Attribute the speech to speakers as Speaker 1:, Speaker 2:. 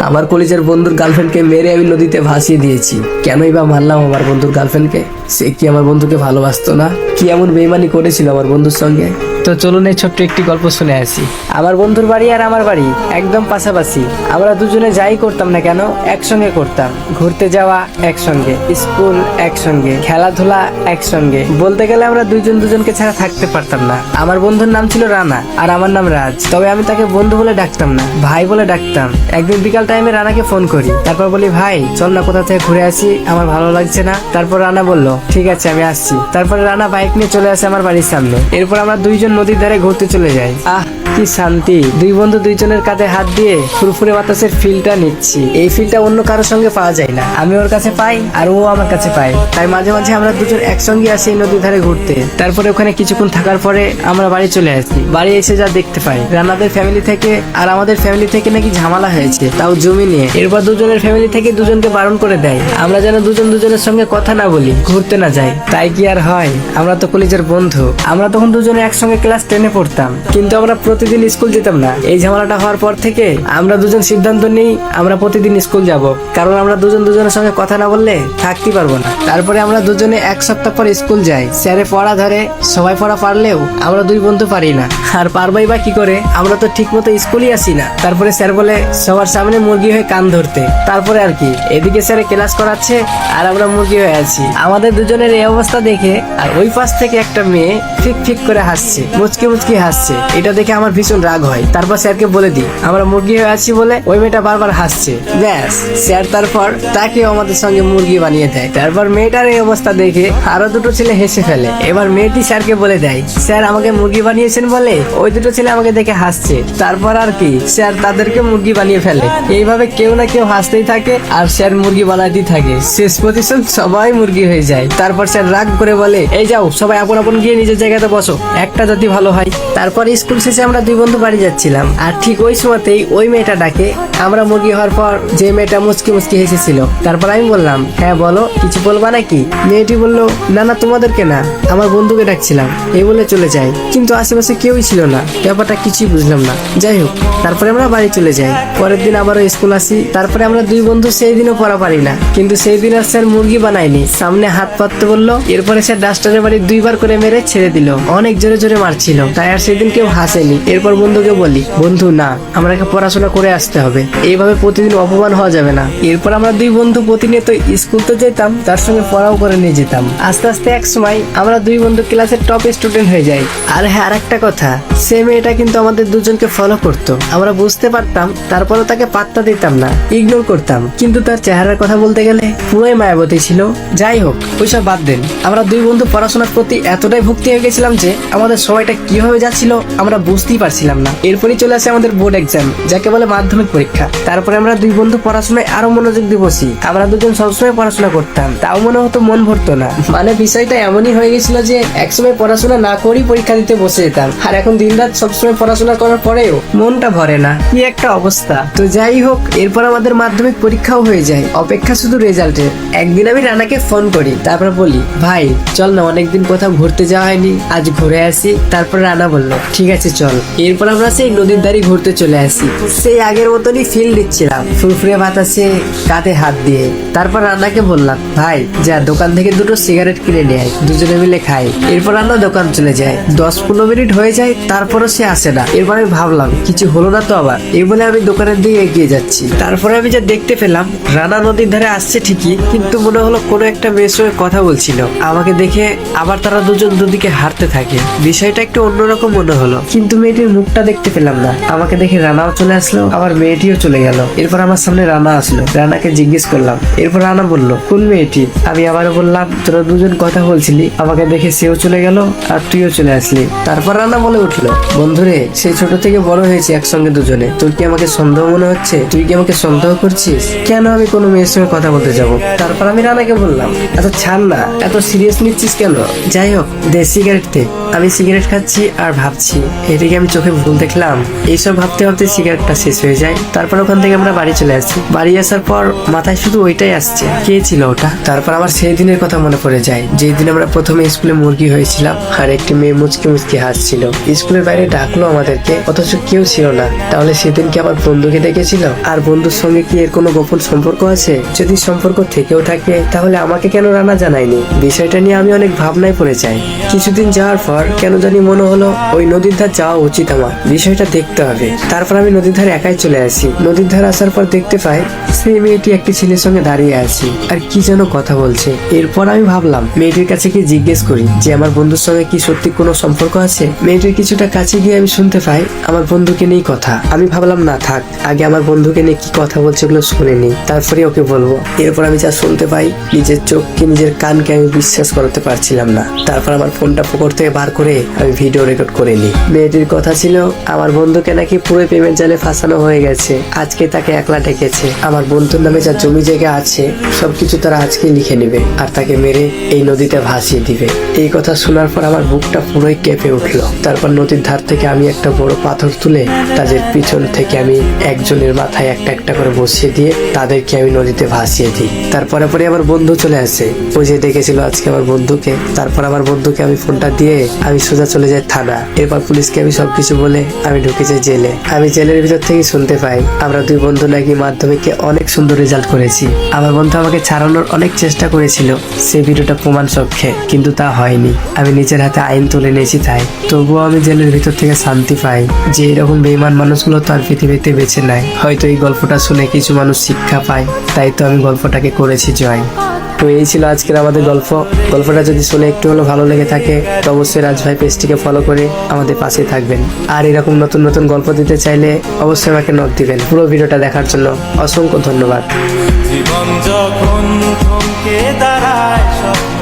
Speaker 1: আমার কলেজের বন্ধুর গার্লফ্রেন্ডকে মেরে আমি নদীতে ভাসিয়ে দিয়েছি। কেনই বা মারলাম আমার বন্ধুর গার্লফ্রেন্ডকে? সে কি আমার বন্ধুকে ভালোবাসতো না? কি এমন বেইমানি করেছিল আমার বন্ধুর সঙ্গে? তো চলুন এই ছোট্ট একটি গল্প শুনে আসি। আমার বন্ধুর বাড়ি আর আমার বাড়ি, একদম পাশাপাশি। আমরা দুজনে যাই করতাম না কেন, একসঙ্গে করতাম। ঘুরতে যাওয়া একসঙ্গে, স্কুল একসঙ্গে, খেলাধুলা একসঙ্গে। বলতে গেলে আমরা দুইজন দুজনকে ছাড়া থাকতে পারতাম না। আমার বন্ধুর নাম ছিল রানা আর আমার নাম রাজ। তবে আমি তাকে বন্ধু বলে ডাকতাম না, ভাই বলে ডাকতাম। একদিন বিকাল টাইমে রানাকে ফোন করি। তারপর বলি, ভাই, চল না, কোথা থেকে ঘুরে আসি? আমার ভালো লাগছে না। তারপর রানা বলল, ঠিক আছে, আমি আসছি। তারপরে রানা বাইক নিয়ে চলে আসে আমার বাড়ির সামনে। এরপর আমরা দুইজন নদীর ধারে ঘুরতে চলে যাই আহ। কি শান্তি? দুই বন্ধু দুইজনের কাঁধে হাত দিয়ে ফুরফুরে বাতাসের ফিলটা নিচ্ছি। এই ফিলটা অন্য কারোর সঙ্গে পাওয়া যায় না। আমি ওর কাছে পাই আর ও আমার কাছে পায়। তাই মাঝে মাঝে আমরা দুজন একসঙ্গে আসি নদীর ধারে ঘুরতে। তারপরে ওখানে কিছুক্ষণ থাকার পরে আমরা বাড়ি চলে আসি। বাড়ি এসে যা দেখতে পাই। রানাদের ফ্যামিলি থেকে আর আমাদের ফ্যামিলি থেকে নাকি ঝামেলা হয়েছে। তাও জমি নিয়ে। এরপর দুজনের ফ্যামিলি থেকে দুজনকে বারণ করে দেয়। আমরা যেন দুজন দুজনের সঙ্গে কথা না বলি, ঘুরতে না যাই। তাই কি আর হয়? আমরা তো কলেজের বন্ধু। আমরা তখন দুজনে একসঙ্গে ক্লাস টেনে পড়তাম। কিন্তু আমরা প্রতিদিন স্কুল যেতাম না। এই ঝামেলাটা হওয়ার পর থেকে আমরা দুজন সিদ্ধান্ত নিই, আমরা প্রতিদিন স্কুল যাব। কারণ আমরা দুজন দুজনের সঙ্গে কথা না বললে থাকতে পারব না। তারপরে আমরা দুজনে এক সপ্তাহ পর স্কুল যাই। স্যারে পড়া ধরে, সবাই পড়া পারলেও আমরা দুই বন্ধু পারি না। আর পারবাই বা কি করে? আমরা তো ঠিক মতো স্কুলই আসি না। তারপরে স্যার বলে, সবার সামনে মুরগি হয়ে কান ধরতে। তারপরে আর কি। এদিকে স্যারে ক্লাস করাচ্ছে, আর আমরা মুরগি হয়ে আছি। আমাদের দুজনের এই অবস্থা দেখে, আর ওই পাশ থেকে একটা মেয়ে ফিক ফিক করে হাসছে, মুচকি মুচকি হাসছে। এটা দেখে আমার ভীষণ রাগ হয়। তারপর স্যারকে বলে দিই, আমরা মুরগি হয়ে আছি বলে ওই মেয়েটা বারবার হাসছে। ব্যাস, স্যার তারপর তাকেও আমাদের সঙ্গে মুরগি বানিয়ে দেয়। তারপর মেয়েটার এই অবস্থা দেখে আরও দুটো ছেলে হেসে ফেলে। এবার মেয়েটি স্যারকে বলে দেয়, স্যার আমাকে মুরগি বানিয়েছেন বলে ওই দুটো ছেলে আমাকে দেখে হাসছে। তারপর আর কি, স্যার তাদেরকে মুরগি বানিয়ে ফেলে। এইভাবে কেউ না কেউ হাসতেই থাকে আর স্যার মুরগি বানাতেই থাকে। শেষ পজিশন সবাই মুরগি হয়ে যায়। তারপর স্যার রাগ করে বলে, এই যাও, সবাই আপন আপন গিয়ে নিজের জায়গাতে বসো। একটা যদি ভালো হয়। তারপর স্কুল শেষে আমরা দুই বন্ধু বাড়ি যাচ্ছিলাম। আর ঠিক ওই সময়তেই ওই মেয়েটা ডাকে। আমরা মুরগি হওয়ার পর যে মেয়েটা মুচকি মুচকি হেসেছিল, তারপর আমি বললাম হ্যাঁ বলো, কিছু বলবা নাকি? মেয়েটি বলল, না না, তোমাদেরকে না, আমার বন্ধুকে ডাকছিলাম, এই বলে চলে যাই কিন্তু আশেপাশে কেউই ছিল না, ব্যাপারটা কিছুই বুঝলাম না। যাই হোক, তারপরে আমরা বাড়ি চলে যাই। পরের দিন আবারও স্কুল আসি, তারপরে আমরা দুই বন্ধু সেই দিনও পড়া পারি না। কিন্তু সেই দিন আর স্যার মুরগি বানায়নি। সামনে হাত পাততে বলল, এরপরে স্যার ডাস্টারের বাড়ি দুইবার করে মেরে ছেড়ে দিল। অনেক জোরে জোরে মারছিল। তাই আর সেদিন কেউ হাসেনি। এরপর বন্ধুকে বলি, বন্ধু, না আমাকে পড়াশোনা করে আসতে হবে। এইভাবে প্রতিদিন অপমান হওয়া যাবে না। এরপর আমরা দুই বন্ধু প্রতিনিয়ত স্কুল তো যেতাম, তার সঙ্গে পড়াও করে নিয়ে যেতাম। আস্তে আস্তে এক সময় আমরা দুই বন্ধু ক্লাসের টপ স্টুডেন্ট হয়ে যাই। আর হ্যাঁ আর একটা কথা, সে মেয়েটা কিন্তু আমাদের দুজনকে ফলো করতো। আমরা বুঝতে পারতাম, তারপরেও তাকে পাত্তা দিতাম না ইগনোর করতাম। কিন্তু তার চেহারার কথা বলতে গেলে পুরোই মায়াবতী ছিল। যাই হোক, ওইসব বাদ দেন। আমরা দুই বন্ধু পড়াশোনার প্রতি এতটাই ভক্তি হয়ে গেছিলাম যে আমাদের সময়টা কীভাবে যাচ্ছিল, আমরা বুঝতেই পারছিলাম না। এরপরই চলে আসে আমাদের বোর্ড এক্সাম যাকে বলে মাধ্যমিক পরীক্ষা। তারপরে আমরা দুই বন্ধু পড়াশোনায় আরও মনোযোগ দিয়ে বসি আমরা দুজন সবসময় পড়াশোনা করতাম। তাও মনে হতো মন ভরতো না। মানে বিষয়টা এমনই হয়ে গেছিল যে একসময় পড়াশোনা না করেই পরীক্ষা দিতে বসে যেতাম। আর এখন দিনরাত সবসময় পড়াশোনা করার পরেও মনটা ভরে না। কি একটা অবস্থা। তো যাই হোক, এরপর আমাদের মাধ্যমিক পরীক্ষাও হয়ে যায়। অপেক্ষা শুধু রেজাল্টের। একদিন আমি রানাকে ফোন করি। তারপর বলি, ভাই, চল না, অনেকদিন কোথাও ঘুরতে যাওয়া হয়নি। আজ ঘুরে আসি। তারপর রানা বলল, ঠিক আছে, চল। এরপর আমরা সেই নদীর ধারে ঘুরতে চলে আসি। সেই আগের মতনই ফিল দিচ্ছিলাম। ফুরফুরে বাতাসে কাঁধে হাত দিয়ে। তারপর রান্নাকে বললাম, ভাই, যা, দোকান থেকে দুটো সিগারেট কিনে নিয়ে দুজনে মিলে খাই। এরপর রান্না দোকান চলে যায়। দশ পনেরো মিনিট হয়ে যায়, তারপরও সে আসে না। এরপর আমি ভাবলাম, কিছু হলো না তো আবার? এই বলে আমি দোকানের দিকে এগিয়ে যাচ্ছি। তারপরে আমি যা দেখতে পেলাম, রানা নদীর ধারে আসছে ঠিকই, কিন্তু মনে হলো কোনো একটা মেয়ের সঙ্গে কথা বলছিল। আমাকে দেখে আবার তারা দুজন দুদিকে হাঁটতে থাকে। বিষয়টা একটু অন্যরকম মনে হলো। কিন্তু মেয়েটির মুখটা দেখতে পেলাম না। আমাকে দেখে রানাও চলে আসলো, আবার মেয়েটিও চলে গেল। এরপর আমার সামনে রানা আসলো। রানাকে জিজ্ঞেস করলাম, এরপর রানা বলল, কোন মেয়েটি? আমি আবারও বললাম, তোরা দুজন কথা বলছিলি, আমাকে দেখে সেও চলে গেল আর তুইও চলে আসলি। তারপর রানা বলে উঠল, বন্ধুরে সেই ছোট থেকে বড় হয়েছে একসঙ্গে দুজনে। তোর কি আমাকে সন্দেহ মনে হচ্ছে? তুই কি আমাকে সন্দেহ করছিস? কেন আমি কোনো মেয়ের সঙ্গে কথা বলতে যাব? তারপর আমি রানাকে বললাম এত ছাড় না, এত সিরিয়াস নিচ্ছিস কেন? যাই হোক দে সিগারেট দে আমি সিগারেট খাচ্ছি আর ভাবছি। এদিকে আমি চোখে ভুল দেখলাম। এইসব ভাবতে ভাবতে সিগারেটটা শেষ হয়ে যায়। তারপর ওখান থেকে আমরা বাড়ি চলে আসি বাড়ি আসার পর মাথায় শুধু ওইটাই আসছে। কে ছিল ওটা? তারপর আমার সেই দিনের কথা মনে পড়ে যায়। যেই দিন আমরা প্রথমে স্কুলে মুরগি হয়েছিলাম আর একটি মেয়ে মুচকি মুচকি হাসছিল। স্কুলের বাইরে ডাকলো আমাদেরকে, অথচ কেউ ছিল না। তাহলে সেদিন কি আমার বন্ধুকে ডেকেছিল আর বন্ধুর সঙ্গে কি এর কোনো গোপন সম্পর্ক আছে? যদি সম্পর্ক থেকেও থাকে, তাহলে আমাকে কেন রানা জানায়নি? বিষয়টা নিয়ে আমি অনেক ভাবনায় পড়ে যাই। কিছুদিন যাওয়ার পর কেন জানি মনে হলো ওই নদীর ধার যাওয়া উচিত আমার। বিষয়টা দেখতে হবে। তারপর আমি নদীর ধারে একাই চলে আসি। নদীর ধারে আসার পর দেখতে পাই সেই মেয়েটি একটি ছেলের সঙ্গে দাঁড়িয়ে আছে। আর কি যেন কথা বলছে। এরপর আমি ভাবলাম, মেয়েটির কাছে কি জিজ্ঞেস করি যে, আমার বন্ধুর সঙ্গে কি সত্যি কোনো সম্পর্ক আছে? মেয়েটির কিছুটা কাছে গিয়ে আমি শুনতে পাই, আমার বন্ধুকে নিয়েই কথা। আমি ভাবলাম, না, থাক। আগে আমার বন্ধুকে নিয়ে কি কথা বলছে ওগুলো শুনে নিই। তারপরে ওকে বলব। এরপর আমি যা শুনতে পাই, নিজের চোখকে, নিজের কানকে আমি বিশ্বাস করতে পারছিলাম না। তারপর আমার ফোনটা পকেট থেকে বার করে আমি ভিডিও রেকর্ড করে নিই। মেয়েটির কথা ছিল, আমার বন্ধুকে নাকি পুরো পেমেন্ট জালে ফাঁসানো হয়ে গেছে। আজকে তাকে একলা ডেকেছে। আমার বন্ধুর নামে যা জমি জায়গা আছে, সবকিছু তারা আজকে লিখে নেবে আর তাকে মেরে এই নদীতে ভাসিয়ে দিবে। এই কথা শোনার পর আমার বুকটা পুরোই কেঁপে উঠল। তারপর নদীর ধার থেকে আমি একটা বড় পাথর তুলে তাদের পিছন থেকে আমি একজনের মাথায় একটা একটা করে বসিয়ে দিয়ে তাদেরকে আমি নদীতে ভাসিয়ে দিই। তারপরে পরে আমার বন্ধু চলে আসে। ওই যে ডেকেছিল আজকে আমার বন্ধুকে। তারপর আমার বন্ধুকে আমি ফোনটা দিয়ে আমি সোজা চলে যাই থানা। এরপর পুলিশকে আমি সবকিছু বলে আমি ঢুকে যাই জেলে। আমি জেলের ভিতর থেকে শুনতে পাই, আমরা দুই বন্ধু নাকি মাধ্যমিকে অনেক সুন্দর রেজাল্ট করেছি। আমার বন্ধু আমাকে ছাড়ানোর অনেক চেষ্টা করেছিল সেই ভিডিওটা প্রমাণ সক্ষে, কিন্তু তা হয়নি। আমি নিজের হাতে আইন তুলে নিয়েছি তাই। তবুও আমি জেলের ভিতর থেকে শান্তি পাই যে এরকম বেইমান মানুষগুলো তো আর পৃথিবীতে বেঁচে নেয় হয়তো এই গল্পটা শুনে কিছু মানুষ শিক্ষা পায়, তাই তো আমি গল্পটাকে করেছি জয়। তো এই ছিল আজকের আমাদের গল্প। গল্পটা যদি শুনে একটু হলো ভালো লেগে থাকে, তো অবশ্যই রাজভাই পেজটিকে ফলো করে আমাদের পাশে থাকবেন। আর এরকম নতুন নতুন গল্প দিতে চাইলে অবশ্যই আমাকে নক দিবেন। পুরো ভিডিওটা দেখার জন্য অসংখ্য ধন্যবাদ।
Speaker 2: জীবন যখন দাঁড়ায়